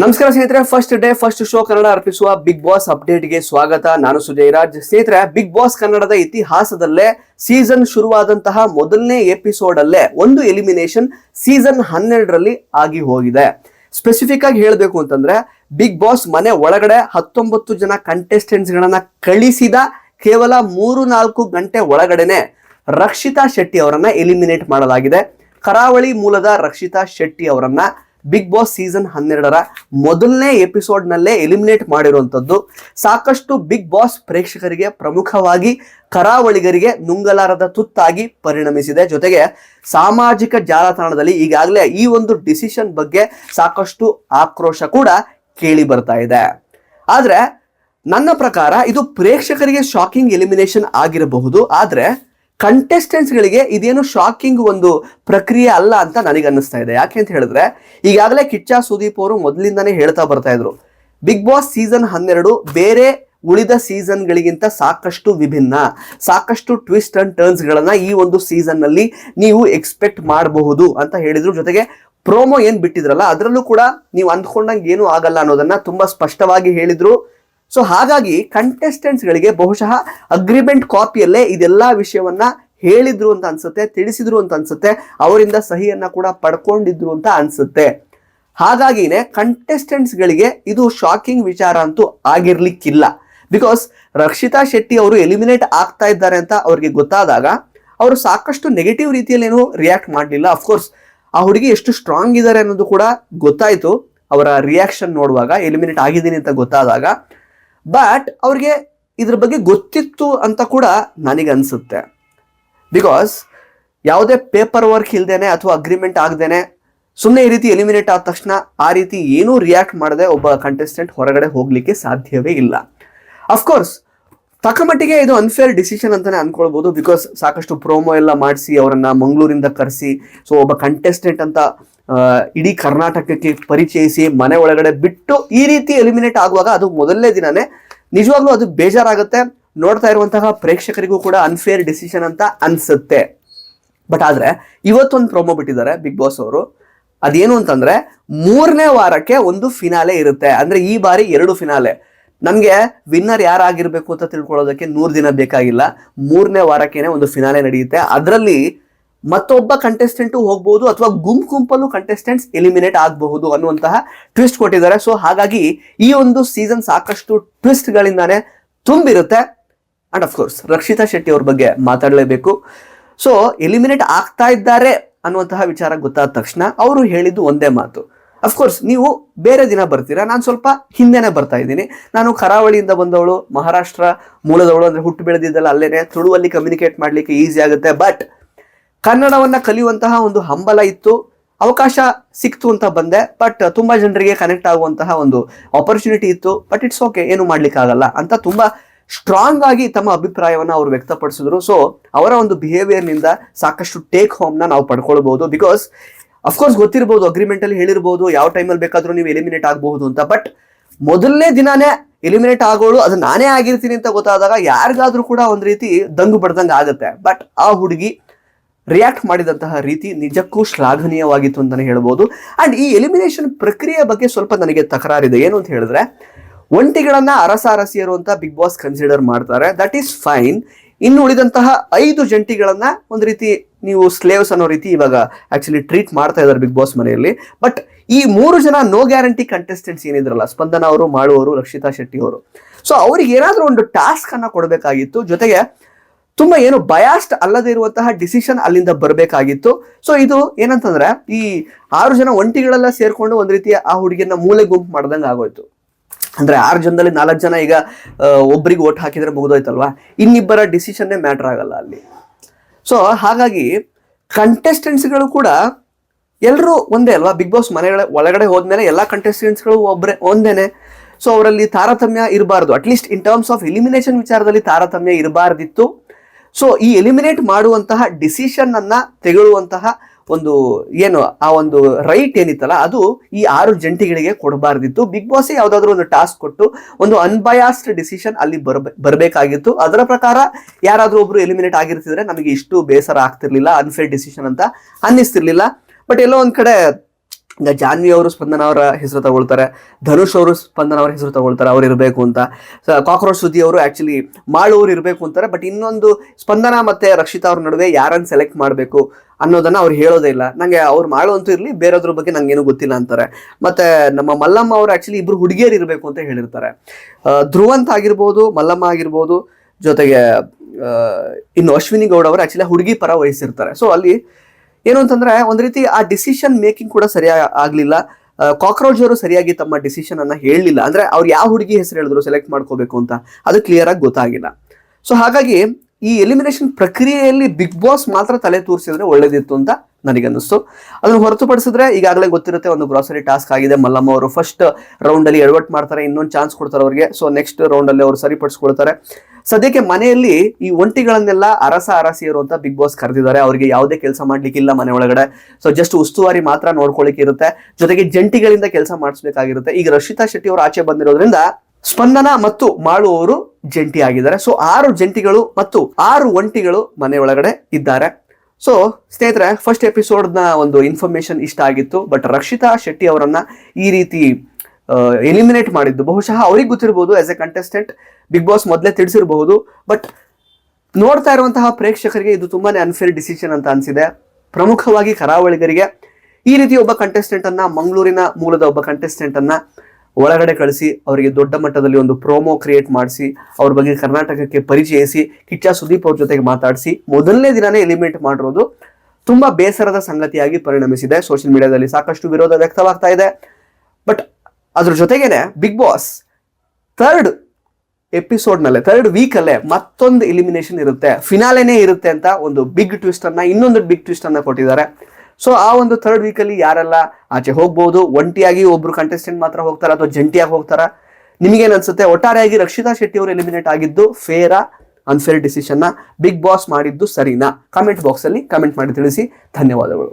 ನಮಸ್ಕಾರ ಸ್ನೇಹಿತರೆ first day first show Kannada ಅರ್ಪಿಸುವ ಬಿಗ್ ಬಾಸ್ ಅಪ್ಡೇಟ್ಗೆ ಸ್ವಾಗತ. ನಾನು ಸುಜಯ್ ರಾಜ್. ಸ್ನೇಹಿತರೆ ಬಿಗ್ ಬಾಸ್ ಕನ್ನಡದ ಇತಿಹಾಸದಲ್ಲೇ ಸೀಸನ್ ಶುರುವಾದಂತಹ ಮೊದಲನೇ ಎಪಿಸೋಡ್ ಅಲ್ಲೇ ಒಂದು ಎಲಿಮಿನೇಷನ್ ಸೀಸನ್ ಹನ್ನೆರಡರಲ್ಲಿ ಆಗಿ ಹೋಗಿದೆ. ಸ್ಪೆಸಿಫಿಕ್ ಆಗಿ ಹೇಳಬೇಕು ಅಂತಂದ್ರೆ ಬಿಗ್ ಬಾಸ್ ಮನೆ ಒಳಗಡೆ ಹತ್ತೊಂಬತ್ತು ಜನ ಕಂಟೆಸ್ಟೆಂಟ್ಸ್ ಗಳನ್ನ ಕಳಿಸಿದ ಕೇವಲ ಮೂರು ನಾಲ್ಕು ಗಂಟೆ ಒಳಗಡೆನೆ ರಕ್ಷಿತಾ ಶೆಟ್ಟಿ ಅವರನ್ನ ಎಲಿಮಿನೇಟ್ ಮಾಡಲಾಗಿದೆ. ಕರಾವಳಿ ಮೂಲದ ರಕ್ಷಿತಾ ಶೆಟ್ಟಿ ಅವರನ್ನ ಬಿಗ್ ಬಾಸ್ ಸೀಸನ್ ಹನ್ನೆರಡರ ಮೊದಲನೇ ಎಪಿಸೋಡ್ ನಲ್ಲೇ ಎಲಿಮಿನೇಟ್ ಮಾಡಿರುವಂತದ್ದು ಸಾಕಷ್ಟು ಬಿಗ್ ಬಾಸ್ ಪ್ರೇಕ್ಷಕರಿಗೆ ಪ್ರಮುಖವಾಗಿ ಕರಾವಳಿಗರಿಗೆ ನುಂಗಲಾರದ ತುತ್ತಾಗಿ ಪರಿಣಮಿಸಿದೆ. ಜೊತೆಗೆ ಸಾಮಾಜಿಕ ಜಾಲತಾಣದಲ್ಲಿ ಈಗಾಗಲೇ ಈ ಒಂದು ಡಿಸಿಷನ್ ಬಗ್ಗೆ ಸಾಕಷ್ಟು ಆಕ್ರೋಶ ಕೂಡ ಕೇಳಿ ಬರ್ತಾ ಇದೆ. ಆದ್ರೆ ನನ್ನ ಪ್ರಕಾರ ಇದು ಪ್ರೇಕ್ಷಕರಿಗೆ ಶಾಕಿಂಗ್ ಎಲಿಮಿನೇಷನ್ ಆಗಿರಬಹುದು. ಆದ್ರೆ contestants ಗಳಿಗೆ ಇದೇನು ಶಾಕಿಂಗ್ ಒಂದು ಪ್ರಕ್ರಿಯೆ ಅಲ್ಲ ಅಂತ ನನಗೆ ಅನ್ನಿಸ್ತಾ ಇದೆ. ಯಾಕೆ ಅಂತ ಹೇಳಿದ್ರೆ, ಈಗಾಗಲೇ ಕಿಚ್ಚ ಸುದೀಪ್ ಅವರು ಮೊದಲಿಂದಾನೇ ಹೇಳ್ತಾ ಬರ್ತಾ ಇದ್ರು. ಬಿಗ್ ಬಾಸ್ ಸೀಸನ್ ಹನ್ನೆರಡು ಬೇರೆ ಉಳಿದ ಸೀಸನ್ಗಳಿಗಿಂತ ಸಾಕಷ್ಟು ವಿಭಿನ್ನ, ಸಾಕಷ್ಟು ಟ್ವಿಸ್ಟ್ ಅಂಡ್ ಟರ್ನ್ಸ್ ಗಳನ್ನ ಈ ಒಂದು ಸೀಸನ್ನಲ್ಲಿ ನೀವು ಎಕ್ಸ್ಪೆಕ್ಟ್ ಮಾಡಬಹುದು ಅಂತ ಹೇಳಿದ್ರು. ಜೊತೆಗೆ ಪ್ರೋಮೋ ಏನು ಬಿಟ್ಟಿದ್ರಲ್ಲ, ಅದರಲ್ಲೂ ಕೂಡ ನೀವು ಅಂದ್ಕೊಂಡಂಗೆ ಏನು ಆಗಲ್ಲ ಅನ್ನೋದನ್ನ ತುಂಬಾ ಸ್ಪಷ್ಟವಾಗಿ ಹೇಳಿದ್ರು. ಸೊ ಹಾಗಾಗಿ ಕಂಟೆಸ್ಟೆಂಟ್ಸ್ಗಳಿಗೆ ಗಳಿಗೆ ಬಹುಶಃ ಅಗ್ರಿಮೆಂಟ್ ಕಾಪಿಯಲ್ಲೇ ಇದೆಲ್ಲ ವಿಷಯವನ್ನ ಹೇಳಿದ್ರು ಅಂತ ಅನ್ಸುತ್ತೆ, ತಿಳಿಸಿದ್ರು ಅಂತ ಅನ್ಸುತ್ತೆ, ಅವರಿಂದ ಸಹಿಯನ್ನ ಕೂಡ ಪಡ್ಕೊಂಡಿದ್ರು ಅಂತ ಅನ್ಸುತ್ತೆ. ಹಾಗಾಗಿನೇ ಕಂಟೆಸ್ಟೆಂಟ್ಸ್ಗಳಿಗೆ ಗಳಿಗೆ ಇದು ಶಾಕಿಂಗ್ ವಿಚಾರ ಅಂತೂ ಆಗಿರ್ಲಿಕ್ಕಿಲ್ಲ. ಬಿಕಾಸ್ ರಕ್ಷಿತಾ ಶೆಟ್ಟಿ ಅವರು ಎಲಿಮಿನೇಟ್ ಆಗ್ತಾ ಇದ್ದಾರೆ ಅಂತ ಅವ್ರಿಗೆ ಗೊತ್ತಾದಾಗ ಅವರು ಸಾಕಷ್ಟು ನೆಗೆಟಿವ್ ರೀತಿಯಲ್ಲಿ ಏನು ರಿಯಾಕ್ಟ್ ಮಾಡಲಿಲ್ಲ ಅಫ್ಕೋರ್ಸ್ ಆ ಹುಡುಗಿ ಎಷ್ಟು ಸ್ಟ್ರಾಂಗ್ ಇದ್ದಾರೆ ಅನ್ನೋದು ಕೂಡ ಗೊತ್ತಾಯಿತು. ಅವರ ರಿಯಾಕ್ಷನ್ ನೋಡುವಾಗ ಎಲಿಮಿನೇಟ್ ಆಗಿದ್ದೀನಿ ಅಂತ ಗೊತ್ತಾದಾಗ ಬಟ್ ಅವ್ರಿಗೆ ಇದ್ರ ಬಗ್ಗೆ ಗೊತ್ತಿತ್ತು ಅಂತ ಕೂಡ ನನಗೆ ಅನಿಸುತ್ತೆ. ಬಿಕಾಸ್ ಯಾವುದೇ ಪೇಪರ್ ವರ್ಕ್ ಇಲ್ಲದೇನೆ ಅಥವಾ ಅಗ್ರಿಮೆಂಟ್ ಆಗದೇನೆ ಸುಮ್ಮನೆ ಈ ರೀತಿ ಎಲಿಮಿನೇಟ್ ಆದ ತಕ್ಷಣ ಆ ರೀತಿ ಏನೂ ರಿಯಾಕ್ಟ್ ಮಾಡದೆ ಒಬ್ಬ ಕಂಟೆಸ್ಟೆಂಟ್ ಹೊರಗಡೆ ಹೋಗ್ಲಿಕ್ಕೆ ಸಾಧ್ಯವೇ ಇಲ್ಲ. ಅಫ್ಕೋರ್ಸ್ ತಕ್ಕಮಟ್ಟಿಗೆ ಇದು ಅನ್ಫೇರ್ ಡಿಸಿಷನ್ ಅಂತಾನೆ ಅನ್ಕೊಳ್ಬೋದು ಬಿಕಾಸ್ ಸಾಕಷ್ಟು ಪ್ರೋಮೋ ಎಲ್ಲ ಮಾಡಿಸಿ ಅವರನ್ನ ಮಂಗಳೂರಿಂದ ಕರೆಸಿ ಸೊ ಒಬ್ಬ ಕಂಟೆಸ್ಟೆಂಟ್ ಅಂತ ಇಡೀ ಕರ್ನಾಟಕಕ್ಕೆ ಪರಿಚಯಿಸಿ ಮನೆ ಒಳಗಡೆ ಬಿಟ್ಟು ಈ ರೀತಿ ಎಲಿಮಿನೇಟ್ ಆಗುವಾಗ ಅದು ಮೊದಲನೇ ದಿನನೇ. ನಿಜವಾಗ್ಲೂ ಅದು ಬೇಜಾರಾಗುತ್ತೆ. ನೋಡ್ತಾ ಇರುವಂತಹ ಪ್ರೇಕ್ಷಕರಿಗೂ ಕೂಡ ಅನ್ಫೇರ್ ಡಿಸಿಷನ್ ಅಂತ ಅನ್ಸುತ್ತೆ. ಬಟ್ ಆದ್ರೆ, ಇವತ್ತೊಂದು ಪ್ರೊಮೋ ಬಿಟ್ಟಿದ್ದಾರೆ ಬಿಗ್ ಬಾಸ್ ಅವರು. ಅದೇನು ಅಂತಂದ್ರೆ, ಮೂರನೇ ವಾರಕ್ಕೆ ಒಂದು ಫಿನಾಲೆ ಇರುತ್ತೆ. ಅಂದ್ರೆ ಈ ಬಾರಿ ಎರಡು ಫಿನಾಲೆ ನಮ್ಗೆ ವಿನ್ನರ್ ಯಾರಾಗಿರ್ಬೇಕು ಅಂತ ತಿಳ್ಕೊಳ್ಳೋದಕ್ಕೆ ನೂರು ದಿನ ಬೇಕಾಗಿಲ್ಲ. ಮೂರನೇ ವಾರಕ್ಕೇನೆ ಒಂದು ಫಿನಾಲೆ ನಡೆಯುತ್ತೆ. ಅದರಲ್ಲಿ ಮತ್ತೊಬ್ಬ ಕಂಟೆಸ್ಟೆಂಟು ಹೋಗ್ಬೋದು ಅಥವಾ ಗುಂಪು ಗುಂಪಲ್ಲೂ ಕಂಟೆಸ್ಟೆಂಟ್ಸ್ ಎಲಿಮಿನೇಟ್ ಆಗಬಹುದು ಅನ್ನುವಂತಹ ಟ್ವಿಸ್ಟ್ ಕೊಟ್ಟಿದ್ದಾರೆ. ಸೊ ಹಾಗಾಗಿ ಈ ಒಂದು ಸೀಸನ್ ಸಾಕಷ್ಟು ಟ್ವಿಸ್ಟ್ಗಳಿಂದಾನೆ ತುಂಬಿರುತ್ತೆ. And of course Rakshita Shetty ಅವ್ರ ಬಗ್ಗೆ ಮಾತಾಡಲೇಬೇಕು. ಸೊ ಎಲಿಮಿನೇಟ್ ಆಗ್ತಾ ಇದ್ದಾರೆ ಅನ್ನುವಂತಹ ವಿಚಾರ ಗೊತ್ತಾದ ತಕ್ಷಣ ಅವರು ಹೇಳಿದ್ದು ಒಂದೇ ಮಾತು. ಅಫ್ಕೋರ್ಸ್ ನೀವು ಬೇರೆ ದಿನ ಬರ್ತೀರಾ. ನಾನು ಸ್ವಲ್ಪ ಹಿಂದೆನೆ ಬರ್ತಾ ಇದ್ದೀನಿ. ನಾನು ಕರಾವಳಿಯಿಂದ ಬಂದವಳು, ಮಹಾರಾಷ್ಟ್ರ ಮೂಲದವಳು, ಅಂದರೆ ಹುಟ್ಟು ಬೆಳೆದಿದ್ದಲ್ಲ ಅಲ್ಲೇನೆ, ತುಳುವಲ್ಲಿ ಕಮ್ಯುನಿಕೇಟ್ ಮಾಡಲಿಕ್ಕೆ ಈಸಿ ಆಗುತ್ತೆ. ಬಟ್ ಕನ್ನಡವನ್ನ ಕಲಿಯುವಂತಹ ಒಂದು ಹಂಬಲ ಇತ್ತು, ಅವಕಾಶ ಸಿಕ್ತು ಅಂತ ಬಂದೆ ಬಟ್ ತುಂಬಾ ಜನರಿಗೆ ಕನೆಕ್ಟ್ ಆಗುವಂತಹ ಒಂದು ಆಪರ್ಚುನಿಟಿ ಇತ್ತು ಬಟ್ ಇಟ್ಸ್ ಓಕೆ ಏನು ಮಾಡ್ಲಿಕ್ಕೆ ಆಗಲ್ಲ ಅಂತ ತುಂಬಾ ಸ್ಟ್ರಾಂಗ್ ಆಗಿ ತಮ್ಮ ಅಭಿಪ್ರಾಯವನ್ನ ಅವರು ವ್ಯಕ್ತಪಡಿಸಿದ್ರು. ಸೊ ಅವರ ಒಂದು ಬಿಹೇವಿಯರ್ನಿಂದ ಸಾಕಷ್ಟು ಟೇಕ್ ಹೋಮ್ನ ನಾವು ಪಡ್ಕೊಳ್ಬಹುದು ಬಿಕಾಸ್ ಅಫ್ಕೋರ್ಸ್ ಗೊತ್ತಿರಬಹುದು ಅಗ್ರಿಮೆಂಟ್ ಅಲ್ಲಿ ಹೇಳಿರ್ಬೋದು, ಯಾವ ಟೈಮಲ್ಲಿ ಬೇಕಾದರೂ ನೀವು ಎಲಿಮಿನೇಟ್ ಆಗಬಹುದು ಅಂತ ಬಟ್ ಮೊದಲನೇ ದಿನಾನೇ ಎಲಿಮಿನೇಟ್ ಆಗೋಳು, ಅದು ನಾನೇ ಆಗಿರ್ತೀನಿ ಅಂತ ಗೊತ್ತಾದಾಗ ಯಾರಿಗಾದ್ರೂ ಕೂಡ ಒಂದು ರೀತಿ ದಂಗು ಬಡ್ದಂಗೆ ಆಗುತ್ತೆ. ಬಟ್ ಆ ಹುಡುಗಿ ರಿಯಾಕ್ಟ್ ಮಾಡಿದಂತಹ ರೀತಿ ನಿಜಕ್ಕೂ ಶ್ಲಾಘನೀಯವಾಗಿತ್ತು ಅಂತಲೇ ಹೇಳ್ಬೋದು. ಅಂಡ್ ಈ ಎಲಿಮಿನೇಷನ್ ಪ್ರಕ್ರಿಯೆ ಬಗ್ಗೆ ಸ್ವಲ್ಪ ನನಗೆ ತಕರಾರಿದೆ. ಏನು ಅಂತ ಹೇಳಿದ್ರೆ, ಒಂಟಿಗಳನ್ನ ಅರಸಾರಸಿಯರು ಅಂತ ಬಿಗ್ ಬಾಸ್ ಕನ್ಸಿಡರ್ ಮಾಡ್ತಾರೆ. ದಟ್ ಈಸ್ ಫೈನ್ ಇನ್ನು ಉಳಿದಂತಹ ಐದು ಜಂಟಿಗಳನ್ನ ಒಂದು ರೀತಿ ನೀವು ಸ್ಲೇವ್ಸ್ ಅನ್ನೋ ರೀತಿ ಇವಾಗ ಆಕ್ಚುಲಿ ಟ್ರೀಟ್ ಮಾಡ್ತಾ ಇದ್ದಾರೆ ಬಿಗ್ ಬಾಸ್ ಮನೆಯಲ್ಲಿ. ಬಟ್ ಈ ಮೂರು ಜನ ನೋ ಗ್ಯಾರಂಟಿ ಕಂಟೆಸ್ಟೆಂಟ್ಸ್ ಏನಿದ್ರಲ್ಲ, ಸ್ಪಂದನ ಅವರು ಮಾಡುವವರು ರಕ್ಷಿತಾ ಶೆಟ್ಟಿ ಅವರು. ಸೊ ಅವ್ರಿಗೆ ಏನಾದರೂ ಒಂದು ಟಾಸ್ಕ್ ಅನ್ನ ಕೊಡಬೇಕಾಗಿತ್ತು. ಜೊತೆಗೆ ತುಂಬಾ ಏನು ಬಯಾಸ್ಟ್ ಅಲ್ಲದೆ ಇರುವಂತಹ ಡಿಸಿಷನ್ ಅಲ್ಲಿಂದ ಬರಬೇಕಾಗಿತ್ತು. ಸೊ ಇದು ಏನಂತಂದ್ರೆ, ಈ ಆರು ಜನ ಒಂಟಿಗಳೆಲ್ಲ ಸೇರ್ಕೊಂಡು ಒಂದ್ ರೀತಿ ಆ ಹುಡುಗಿಯನ್ನ ಮೂಲೆ ಗುಂಪು ಮಾಡ್ದಂಗ ಆಗೋಯ್ತು. ಅಂದ್ರೆ ಆರು ಜನದಲ್ಲಿ ನಾಲ್ಕು ಜನ ಈಗ ಒಬ್ಬರಿಗೆ ಓಟ್ ಹಾಕಿದ್ರೆ ಮುಗಿದೋಯ್ತಲ್ವಾ? ಇನ್ನಿಬ್ಬರ ಡಿಸಿಷನ್ನೇ ಮ್ಯಾಟರ್ ಆಗಲ್ಲ ಅಲ್ಲಿ. ಸೊ ಹಾಗಾಗಿ ಕಂಟೆಸ್ಟೆಂಟ್ಸ್ಗಳು ಕೂಡ ಎಲ್ಲರೂ ಒಂದೇ ಅಲ್ವಾ? ಬಿಗ್ ಬಾಸ್ ಮನೆಗಳ ಒಳಗಡೆ ಹೋದ್ಮೇಲೆ ಎಲ್ಲ ಕಂಟೆಸ್ಟೆಂಟ್ಸ್ಗಳು ಒಬ್ಬರೇ ಒಂದೇನೆ. ಸೊ ಅವರಲ್ಲಿ ತಾರತಮ್ಯ ಇರಬಾರ್ದು. At least in terms of elimination ವಿಚಾರದಲ್ಲಿ ತಾರತಮ್ಯ ಇರಬಾರ್ದಿತ್ತು. ಸೊ ಈ ಎಲಿಮಿನೇಟ್ ಮಾಡುವಂತಹ ಡಿಸಿಷನ್ ಅನ್ನ ತೆಗೊಳ್ಳುವಂತಹ ಒಂದು ಏನು, ಆ ಒಂದು ರೈಟ್ ಏನಿತ್ತಲ್ಲ, ಅದು ಈ ಆರು ಜಂಟಿಗಳಿಗೆ ಕೊಡಬಾರ್ದಿತ್ತು. ಬಿಗ್ ಬಾಸ್ ಯಾವ್ದಾದ್ರು ಒಂದು ಟಾಸ್ಕ್ ಕೊಟ್ಟು ಒಂದು ಅನ್ಬಯಾಸ್ಡ್ ಡಿಸಿಷನ್ ಅಲ್ಲಿ ಬರ್ಬೇ, ಬರಬೇಕಾಗಿತ್ತು. ಅದರ ಪ್ರಕಾರ ಯಾರಾದ್ರೂ ಒಬ್ರು ಎಲಿಮಿನೇಟ್ ಆಗಿರ್ತಿದ್ರೆ ನಮಗೆ ಇಷ್ಟು ಬೇಸರ ಆಗ್ತಿರ್ಲಿಲ್ಲ ಅನ್ಫೇರ್ ಡಿಸಿಷನ್ ಅಂತ ಅನ್ನಿಸ್ತಿರ್ಲಿಲ್ಲ. ಬಟ್ ಎಲ್ಲೋ ಒಂದ್ ಕಡೆ ಈಗ ಜಾನ್ವಿ ಅವರು ಸ್ಪಂದನ ಅವರ ಹೆಸರು ತಗೊಳ್ತಾರೆ, ಧನುಷ್ ಅವರು ಸ್ಪಂದನ ಅವರ ಹೆಸರು ತಗೊಳ್ತಾರೆ, ಅವ್ರು ಇರಬೇಕು ಅಂತ. ಕಾಕ್ರೋಚ್ ಸುದ್ದಿ ಅವರು ಆಕ್ಚುಲಿ ಮಾಳೂರು ಇರಬೇಕು ಅಂತಾರೆ ಬಟ್ ಇನ್ನೊಂದು ಸ್ಪಂದನ ಮತ್ತೆ ರಕ್ಷಿತಾ ಅವ್ರ ನಡುವೆ ಯಾರನ್ನು ಸೆಲೆಕ್ಟ್ ಮಾಡಬೇಕು ಅನ್ನೋದನ್ನ ಅವ್ರು ಹೇಳೋದೇ ಇಲ್ಲ. ನಂಗೆ ಅವ್ರು ಮಾಳು ಅಂತೂ ಇರಲಿ, ಬೇರೆದ್ರ ಬಗ್ಗೆ ನಂಗೇನು ಗೊತ್ತಿಲ್ಲ ಅಂತಾರೆ. ಮತ್ತೆ ನಮ್ಮ ಮಲ್ಲಮ್ಮ ಅವರು ಆಕ್ಚುಲಿ ಇಬ್ರು ಹುಡುಗಿಯರು ಇರಬೇಕು ಅಂತ ಹೇಳಿರ್ತಾರೆ. ಧ್ರುವಂತ್ ಆಗಿರ್ಬೋದು, ಮಲ್ಲಮ್ಮ ಆಗಿರ್ಬೋದು, ಜೊತೆಗೆ ಇನ್ನು ಅಶ್ವಿನಿ ಗೌಡ ಅವರು ಆಕ್ಚುಲಿ ಹುಡುಗಿ ಪರ ವಹಿಸಿರ್ತಾರೆ. ಸೊ ಅಲ್ಲಿ ಏನು ಅಂತಂದ್ರೆ ಒಂದ್ ರೀತಿ ಆ ಡಿಸಿಷನ್ ಮೇಕಿಂಗ್ ಕೂಡ ಸರಿಯಾಗಿ ಆಗ್ಲಿಲ್ಲ. ಕಾಕ್ರೋಚ್ ಅವರು ಸರಿಯಾಗಿ ತಮ್ಮ ಡಿಸಿಷನ್ ಅನ್ನ ಹೇಳಲಿಲ್ಲ. ಅಂದ್ರೆ ಅವ್ರು ಯಾವ ಹುಡುಗಿ ಹೆಸರು ಹೇಳಿದ್ರು ಸೆಲೆಕ್ಟ್ ಮಾಡ್ಕೋಬೇಕು ಅಂತ. ಅದು ಕ್ಲಿಯರ್ ಆಗಿ ಗೊತ್ತಾಗಿಲ್ಲ. ಸೊ ಹಾಗಾಗಿ ಈ ಎಲಿಮಿನೇಷನ್ ಪ್ರಕ್ರಿಯೆಯಲ್ಲಿ ಬಿಗ್ ಬಾಸ್ ಮಾತ್ರ ತಲೆ ತೋರಿಸಿದ್ರೆ ಒಳ್ಳೇದಿತ್ತು ಅಂತ ನನಗನ್ನಿಸ್ತು. ಅದನ್ನು ಹೊರತುಪಡಿಸಿದ್ರೆ ಈಗಾಗಲೇ ಗೊತ್ತಿರುತ್ತೆ ಒಂದು ಗ್ರಾಸರಿ ಟಾಸ್ಕ್ ಆಗಿದೆ. ಮಲ್ಲಮ್ಮ ಅವರು ಫಸ್ಟ್ ರೌಂಡ್ ಅಲ್ಲಿ ಎಡವಟ್ ಮಾಡ್ತಾರೆ, ಇನ್ನೊಂದು ಚಾನ್ಸ್ ಕೊಡ್ತಾರೆ ಅವರಿಗೆ. ಸೊ ನೆಕ್ಸ್ಟ್ ರೌಂಡ್ ಅಲ್ಲಿ ಅವರು ಸರಿಪಡಿಸ್ಕೊಳ್ತಾರೆ. ಸದ್ಯಕ್ಕೆ ಮನೆಯಲ್ಲಿ ಈ ಒಂಟಿಗಳನ್ನೆಲ್ಲ ಅರಸ ಅರಸಿಯರು ಅಂತ ಬಿಗ್ ಬಾಸ್ ಕರೆದಿದ್ದಾರೆ. ಅವರಿಗೆ ಯಾವುದೇ ಕೆಲಸ ಮಾಡ್ಲಿಕ್ಕಿಲ್ಲ ಮನೆ ಒಳಗಡೆ ಸೊ ಜಸ್ಟ್ ಉಸ್ತುವಾರಿ ಮಾತ್ರ ನೋಡ್ಕೊಳ್ಳಿಕ್ಕೆ ಇರುತ್ತೆ. ಜೊತೆಗೆ ಜಂಟಿಗಳಿಂದ ಕೆಲಸ ಮಾಡಿಸ್ಬೇಕಾಗಿರುತ್ತೆ. ಈಗ ರಶಿತಾ ಶೆಟ್ಟಿ ಅವರು ಆಚೆ ಬಂದಿರೋದ್ರಿಂದ ಸ್ಪಂದನ ಮತ್ತು ಮಾಡುವವರು ಜಂಟಿ ಆಗಿದ್ದಾರೆ ಸೊ ಆರು ಜಂಟಿಗಳು ಮತ್ತು ಆರು ಒಂಟಿಗಳು ಮನೆಯೊಳಗಡೆ ಇದ್ದಾರೆ. ಸೊ ಸ್ನೇಹಿತರೆ ಫಸ್ಟ್ ಎಪಿಸೋಡ್ನ ಒಂದು ಇನ್ಫಾರ್ಮೇಶನ್ ಇಷ್ಟ ಆಗಿತ್ತು. ಬಟ್ ರಕ್ಷಿತಾ ಶೆಟ್ಟಿ ಅವರನ್ನ ಈ ರೀತಿ ಎಲಿಮಿನೇಟ್ ಮಾಡಿದ್ದು. ಬಹುಶಃ ಅವ್ರಿಗೆ ಗೊತ್ತಿರಬಹುದು as a contestant Bigg Boss ಮೊದಲೇ ತಿಳಿಸಿರಬಹುದು. ಬಟ್ ನೋಡ್ತಾ ಇರುವಂತಹ ಪ್ರೇಕ್ಷಕರಿಗೆ ಇದು ತುಂಬಾನೇ ಅನ್ಫೇರ್ ಡಿಸಿಷನ್ ಅಂತ ಅನ್ಸಿದೆ. ಪ್ರಮುಖವಾಗಿ ಕರಾವಳಿಗರಿಗೆ. ಈ ರೀತಿ ಒಬ್ಬ ಕಂಟೆಸ್ಟೆಂಟ್ ಅನ್ನ, ಮಂಗಳೂರಿನ ಮೂಲದ ಒಬ್ಬ ಕಂಟೆಸ್ಟೆಂಟ್ ಅನ್ನ ಒಳಗಡೆ ಕಳಿಸಿ, ಅವರಿಗೆ ದೊಡ್ಡ ಮಟ್ಟದಲ್ಲಿ ಒಂದು ಪ್ರೋಮೋ ಕ್ರಿಯೇಟ್ ಮಾಡಿಸಿ, ಅವ್ರ ಬಗ್ಗೆ ಕರ್ನಾಟಕಕ್ಕೆ ಪರಿಚಯಿಸಿ ಕಿಚ್ಚ ಸುದೀಪ್ ಅವ್ರ ಜೊತೆಗೆ ಮಾತಾಡಿಸಿ, ಮೊದಲನೇ ದಿನನೇ ಎಲಿಮಿನೇಟ್ ಮಾಡಿರೋದು ತುಂಬಾ ಬೇಸರದ ಸಂಗತಿಯಾಗಿ ಪರಿಣಮಿಸಿದೆ. ಸೋಷಿಯಲ್ ಮೀಡಿಯಾದಲ್ಲಿ ಸಾಕಷ್ಟು ವಿರೋಧ ವ್ಯಕ್ತವಾಗ್ತಾ ಇದೆ. ಬಟ್ ಅದ್ರ ಜೊತೆಗೇನೆ ಬಿಗ್ ಬಾಸ್ ಥರ್ಡ್ ಎಪಿಸೋಡ್ ನಲ್ಲೇ ಥರ್ಡ್ ವೀಕ್ ಅಲ್ಲೇ ಮತ್ತೊಂದು ಎಲಿಮಿನೇಷನ್ ಇರುತ್ತೆ. ಫಿನಾಲೆನೇ ಇರುತ್ತೆ ಅಂತ ಒಂದು ಬಿಗ್ ಟ್ವಿಸ್ಟ್ ಅನ್ನ, ಇನ್ನೊಂದು ಬಿಗ್ ಟ್ವಿಸ್ಟ್ ಅನ್ನ ಕೊಟ್ಟಿದ್ದಾರೆ. ಸೊ ಆ ಒಂದು ಥರ್ಡ್ ವೀಕಲ್ಲಿ ಯಾರೆಲ್ಲ ಆಚೆ ಹೋಗ್ಬೋದು, ಒಂಟಿಯಾಗಿ ಒಬ್ರು ಕಂಟೆಸ್ಟೆಂಟ್ ಮಾತ್ರ ಹೋಗ್ತಾರ ಅಥವಾ ಜಂಟಿಯಾಗಿ ಹೋಗ್ತಾರ? ನಿಮಗೇನು ಅನ್ಸುತ್ತೆ ಒಟ್ಟಾರೆಯಾಗಿ ರಕ್ಷಿತಾ ಶೆಟ್ಟಿ ಅವರು ಎಲಿಮಿನೇಟ್ ಆಗಿದ್ದು ಫೇರಾ ಅನ್ಫೇರ್ ಡಿಸಿಷನ್ನ ಬಿಗ್ ಬಾಸ್ ಮಾಡಿದ್ದು ಸರಿನಾ? ಕಾಮೆಂಟ್ ಬಾಕ್ಸಲ್ಲಿ ಕಾಮೆಂಟ್ ಮಾಡಿ ತಿಳಿಸಿ. ಧನ್ಯವಾದಗಳು.